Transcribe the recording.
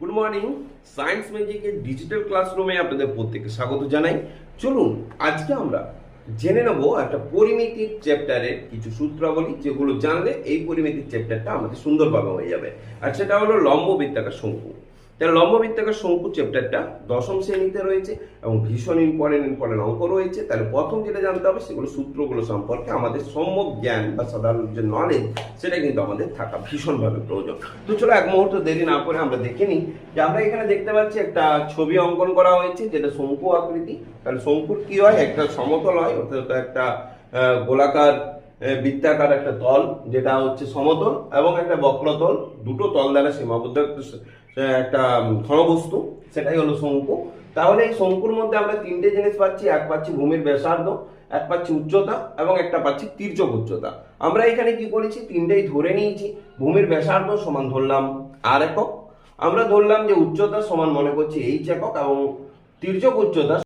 Good morning science ম্যাজিকের digital ক্লাসরুমে আপনাদের প্রত্যেককে স্বাগত জানাই। চলুন, আজকে আমরা জেনে নেব একটা পরিমিতির চ্যাপ্টারের কিছু সূত্রাবলী, যেগুলো জানলে এই পরিমিতির চ্যাপ্টারটা আমাদের সুন্দরভাবে হয়ে যাবে। আর সেটা হলো লম্ব বৃত্তাকার শঙ্কু। তাহলে লম্ব বৃত্তাকার শঙ্কু চ্যাপ্টারটা দশম শ্রেণীতে রয়েছে এবং ভীষণ ইম্পর্টেন্ট ইম্পর্টেন্ট অঙ্ক রয়েছে। তাহলে প্রথম যেটা জানতে হবে সেগুলো সূত্রগুলো সম্পর্কে আমাদের সম্যক জ্ঞান বা সাধারণ যে নলেজ সেটা কিন্তু আমাদের থাকা ভীষণভাবে প্রয়োজন। তো চলো এক মুহূর্ত দেরি না করে আমরা দেখে নিই যে আমরা এখানে দেখতে পাচ্ছি একটা ছবি অঙ্কন করা হয়েছে, যেটা শঙ্কু আকৃতি। তাহলে শঙ্কুর কি হয়? একটা সমতল হয়, অর্থাৎ একটা গোলাকার বৃত্তাকার একটা তল, যেটা হচ্ছে সমতল এবং একটা বক্রতল। দুটো তল দ্বারা সীমাবদ্ধ একটা ঘনবস্তু সেটাই হলো শঙ্কু। তাহলে এই শঙ্কুর মধ্যে আমরা তিনটে জিনিস পাচ্ছি, এক পাচ্ছি ভূমির ব্যাসার্ধ, এক পাচ্ছি উচ্চতা এবং একটা পাচ্ছি তীর্যক উচ্চতা। আমরা এখানে কি করেছি? তিনটেই ধরে নিয়েছি, ভূমির ব্যাসার্ধ সমান ধরলাম আর একক। আমরা ধরলাম যে উচ্চতা সমান মনে করছি এইচ একক এবং তির্যক উচ্চতা